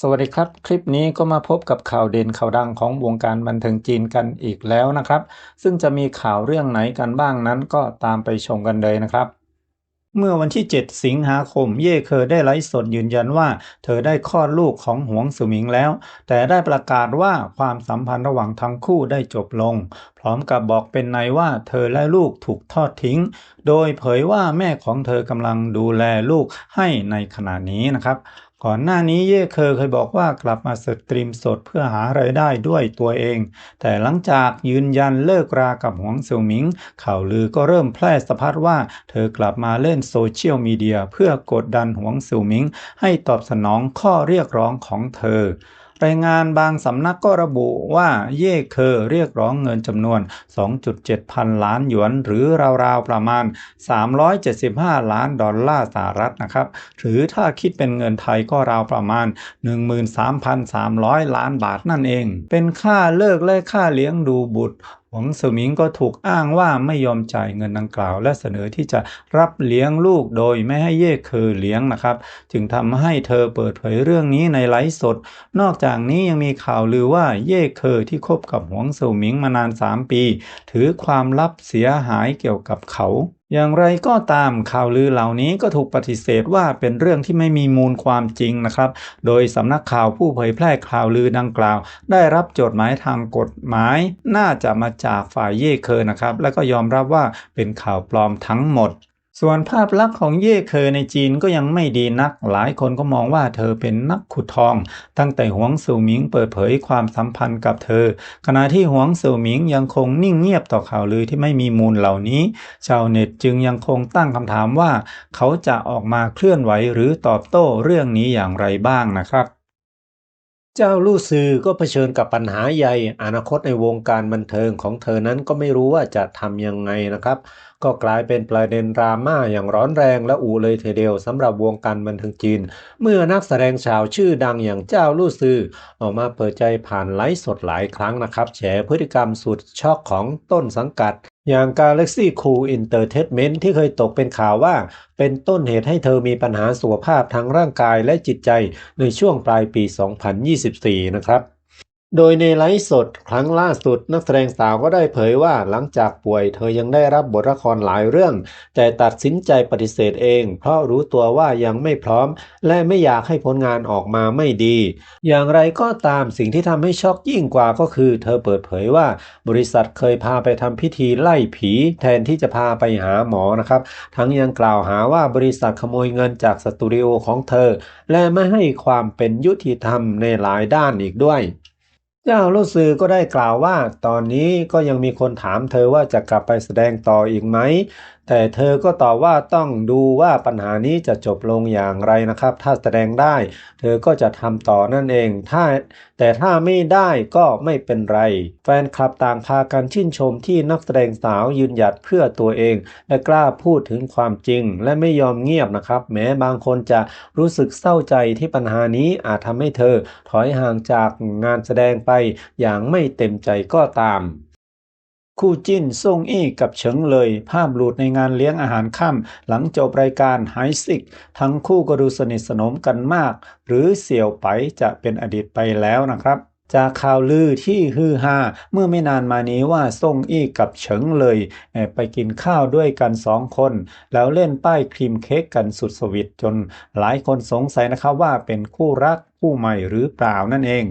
สวัสดีครับ คลิปนี้ก็มาพบกับข่าวเด่นข่าวดังของวงการบันเทิงจีนกันอีกแล้วนะครับ ซึ่งจะมีข่าวเรื่องไหนกันบ้างนั้นก็ตามไปชมกันเลยนะครับ เมื่อวันที่ 7 สิงหาคม เย่เคอได้ไลฟ์สดยืนยันว่า เธอได้คลอดลูกของหวงสุหมิงแล้ว แต่ได้ประกาศว่าความสัมพันธ์ระหว่างทั้งคู่ได้จบลง พร้อมกับบอกเป็นในว่าเธอและลูกถูกทอดทิ้ง โดยเผยว่าแม่ของเธอกำลังดูแลลูกให้ในขณะนี้นะครับ ก่อนหน้านี้เย่เคอเคยบอกว่ากลับมาสตรีมสดเพื่อหารายได้ด้วยตัวเอง แต่หลังจากยืนยันเลิกรากับหวงเซิวหมิง ข่าวลือก็เริ่มแพร่สะพัดว่าเธอกลับมาเล่นโซเชียลมีเดียเพื่อกดดันหวงเซิวหมิง ให้ตอบสนองข้อเรียกร้องของเธอ รายงานบางสำนักก็ระบุว่าเย่เคอเรียกร้องเงินจำนวน 2.7 พันล้านหยวน หรือราวๆประมาณ 375 ล้านดอลลาร์สหรัฐนะครับ หรือถ้าคิดเป็นเงินไทยก็ราวประมาณ 13,300 ล้านบาทนั่นเอง เป็นค่าเลิกและค่าเลี้ยงดูบุตร วังสมิงก็ถูกอ้างว่าไม่ยอมจ่ายเงินดังกล่าว และเสนอที่จะรับเลี้ยงลูกโดยไม่ให้เย่เคอเลี้ยงนะครับ จึงทำให้เธอเปิดเผยเรื่องนี้ในไลฟ์สด นอกจากนี้ยังมีข่าวลือว่าเย่เคอที่คบกับหวงเซิวหมิงมานาน 3 ปี ถือความลับเสียหายเกี่ยวกับเขาอย่างไรก็ตามข่าวลือเหล่านี้ก็ถูกปฏิเสธว่าเป็นเรื่องที่ไม่มีมูลความจริงนะครับ โดยสำนักข่าวผู้เผยแพร่ข่าวลือดังกล่าว ได้รับจดหมายทางกฎหมาย น่าจะมาจากฝ่ายเย่เคอนะครับ และก็ยอมรับว่าเป็นข่าวปลอมทั้งหมด ส่วนภาพลักษณ์ของเย่เคอในจีนก็ยังไม่ดีนัก หลายคนก็มองว่าเธอเป็นนักขุดทอง ตั้งแต่หวงสูหมิงเปิดเผยความสัมพันธ์กับเธอ ขณะที่หวงสูหมิงยังคงนิ่งเงียบต่อข่าวลือที่ไม่มีมูลเหล่านี้ ชาวเน็ตจึงยังคงตั้งคำถามว่า เขาจะออกมาเคลื่อนไหวหรือตอบโต้เรื่องนี้อย่างไรบ้างนะครับ เจ้าลู่ซือก็เผชิญกับปัญหาใหญ่ อนาคตในวงการบันเทิงของเธอนั้นก็ไม่รู้ว่าจะทำยังไงนะครับก็กลายเป็นประเด็นดราม่าอย่างร้อนแรงและอูเลยทีเดียวสำหรับวงการบันเทิงจีน เมื่อนักแสดงชาวชื่อดังอย่างเจ้าลู่ซือออกมาเปิดใจผ่านไลฟ์สดหลายครั้งนะครับแฉพฤติกรรมสุดช็อกของต้นสังกัดอย่าง Galaxy Cool Entertainment ที่เคยตกเป็นข่าวว่า เป็นต้นเหตุให้เธอมีปัญหาสุขภาพทางร่างกายและจิตใจในช่วงปลายปี 2024 นะครับ โดยในไลฟ์สดครั้งล่าสุดนักแสดงสาวก็ได้เผยว่าหลังจากป่วยเธอยังได้รับบทละครหลายเรื่อง แต่ตัดสินใจปฏิเสธเอง เพราะรู้ตัวว่ายังไม่พร้อม และไม่อยากให้ผลงานออกมาไม่ดี อย่างไรก็ตามสิ่งที่ทำให้ช็อกยิ่งกว่าก็คือ เธอเปิดเผยว่าบริษัทเคยพาไปทำพิธีไล่ผี แทนที่จะพาไปหาหมอนะครับ ทั้งยังกล่าวหาว่าบริษัทขโมยเงินจากสตูดิโอของเธอ และไม่ให้ความเป็นยุติธรรมในหลายด้านอีกด้วย เจ้าลูกซือก็ได้กล่าวว่า ตอนนี้ก็ยังมีคนถามเธอว่าจะกลับไปแสดงต่ออีกไหม แต่เธอก็ตอบว่าต้องดูว่าปัญหานี้จะจบลงอย่างไรนะครับ ถ้าแสดงได้ เธอก็จะทำต่อนั่นเอง ถ้าแต่ถ้าไม่ได้ก็ไม่เป็นไร แฟนคลับต่างพากันชื่นชมที่นักแสดงสาวยืนหยัดเพื่อตัวเอง และกล้าพูดถึงความจริง และไม่ยอมเงียบนะครับ แม้บางคนจะรู้สึกเศร้าใจที่ปัญหานี้อาจทำให้เธอ ถอยห่างจากงานแสดงไปอย่างไม่เต็มใจก็ตาม คู่จิ้นซ่งอี้กับเฉิงเลย ภาพหลุดในงานเลี้ยงอาหารค่ำหลังจบรายการไฮซิก ทั้งคู่ก็ดูสนิทสนมกันมาก หรือเสี่ยวไปจะเป็นอดีตไปแล้วนะครับ จากข่าวลือที่ฮือฮาเมื่อไม่นานมานี้ว่าซ่งอี้กับเฉิงเลยแอบไปกินข้าวด้วยกันสองคน แล้วเล่นป้ายครีมเค้กกันสุดสวิตจนหลายคนสงสัยนะครับว่าเป็นคู่รักคู่ใหม่หรือเปล่านั่นเอง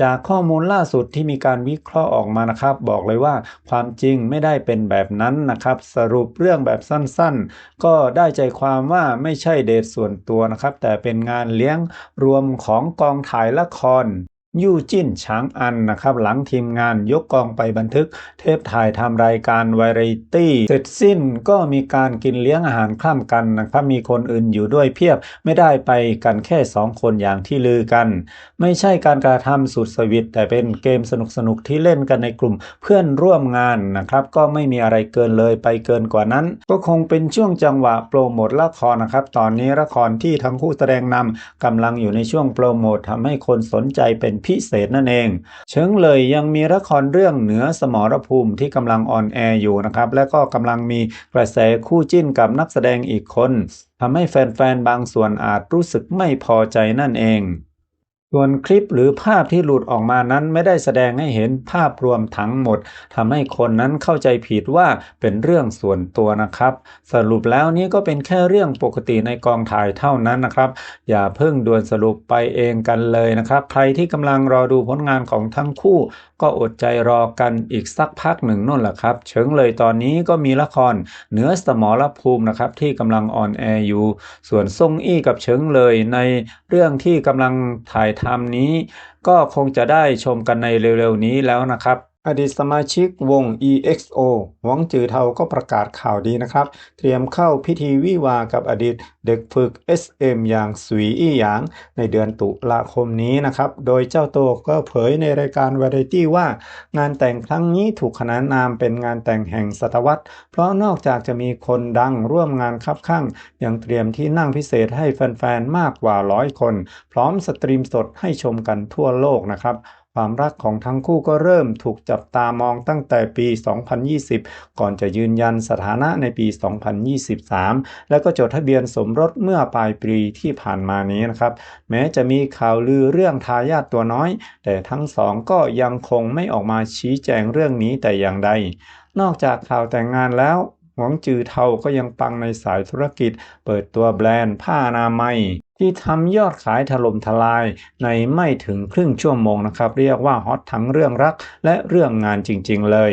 จากข้อมูลล่าสุดที่มีการวิเคราะห์ออกมานะครับ บอกเลยว่าความจริงไม่ได้เป็นแบบนั้นนะครับ สรุปเรื่องแบบสั้นๆ ก็ได้ใจความว่าไม่ใช่เดทส่วนตัวนะครับ แต่เป็นงานเลี้ยงรวมของกองถ่ายละคร ยู่จิ้นช้างอันนะครับ หลังทีมงานยกกองไปบันทึกเทปถ่ายทำรายการวาไรตี้เสร็จสิ้นก็มีการกินเลี้ยงอาหารข้ามกันนะครับ มีคนอื่นอยู่ด้วยเพียบไม่ได้ไปกันแค่สองคนอย่างที่ลือกัน ไม่ใช่การกระทำสุดสวิตแต่เป็นเกมสนุกๆที่เล่นกันในกลุ่มเพื่อนร่วมงานนะครับ ก็ไม่มีอะไรเกินเลยไปเกินกว่านั้น ก็คงเป็นช่วงจังหวะโปรโมทละครนะครับ ตอนนี้ละครที่ทั้งคู่แสดงนำกำลังอยู่ในช่วงโปรโมททำให้คนสนใจเป็นพิเศษนั่นเอง เชิงเลยยังมีละครเรื่องเหนือสมรภูมิที่กำลังออนแอร์อยู่นะครับ และก็กำลังมีกระแสคู่จิ้นกับนักแสดงอีกคนทำให้แฟนๆบางส่วนอาจรู้สึกไม่พอใจนั่นเอง ส่วนคลิปหรือภาพที่หลุดออกมานั้นไม่ได้แสดงให้เห็นภาพรวมทั้งหมดทำให้คนนั้นเข้าใจผิดว่าเป็นเรื่องส่วนตัวนะครับ สรุปแล้วนี้ก็เป็นแค่เรื่องปกติในกองถ่ายเท่านั้นนะครับ อย่าเพิ่งด่วนสรุปไปเองกันเลยนะครับ ใครที่กำลังรอดูผลงานของทั้งคู่ ก็อดใจรอกันอีกสักพักหนึ่งนู่นแหละครับ เชิงเลยตอนนี้ก็มีละครเหนือสมรภูมินะครับที่กำลังออนแอร์อยู่ ส่วนซ่งอี้กับเฉิงเลยในเรื่องที่กำลังถ่ายทำนี้ ก็คงจะได้ชมกันในเร็วๆนี้แล้วนะครับ อดีตสมาชิกวง EXO หวังจือเทาก็ประกาศข่าวดีนะครับ เตรียมเข้าพิธีวิวากับอดีตเด็กฝึก SM อย่างสุยอี้หยาง ในเดือนตุลาคมนี้นะครับ โดยเจ้าตัวก็เผยในรายการวาไรตี้ว่า งานแต่งครั้งนี้ถูกขนานนามเป็นงานแต่งแห่งศตวรรษ เพราะนอกจากจะมีคนดังร่วมงานคับข้างยังเตรียมที่นั่งพิเศษให้แฟนๆ มากกว่าร้อยคน พร้อมสตรีมสดให้ชมกันทั่วโลกนะครับ ความรักของทั้งคู่ก็เริ่มถูกจับตามองตั้งแต่ปี 2020 ก่อนจะยืนยันสถานะในปี 2023 แล้วก็จดทะเบียนสมรสเมื่อปลายปีที่ผ่านมานี้นะครับ แม้จะมีข่าวลือเรื่องทายาทตัวน้อย แต่ทั้งสองก็ยังคงไม่ออกมาชี้แจงเรื่องนี้แต่อย่างใด นอกจากข่าวแต่งงานแล้วหวงจือเทาก็ยังปังในสายธุรกิจ เปิดตัวแบรนด์ผ้าอนามัย ที่ทำยอดขายถล่มทลายในไม่ถึงครึ่งชั่วโมงนะครับ เรียกว่าฮอตทั้งเรื่องรักและเรื่องงานจริง ๆ เลย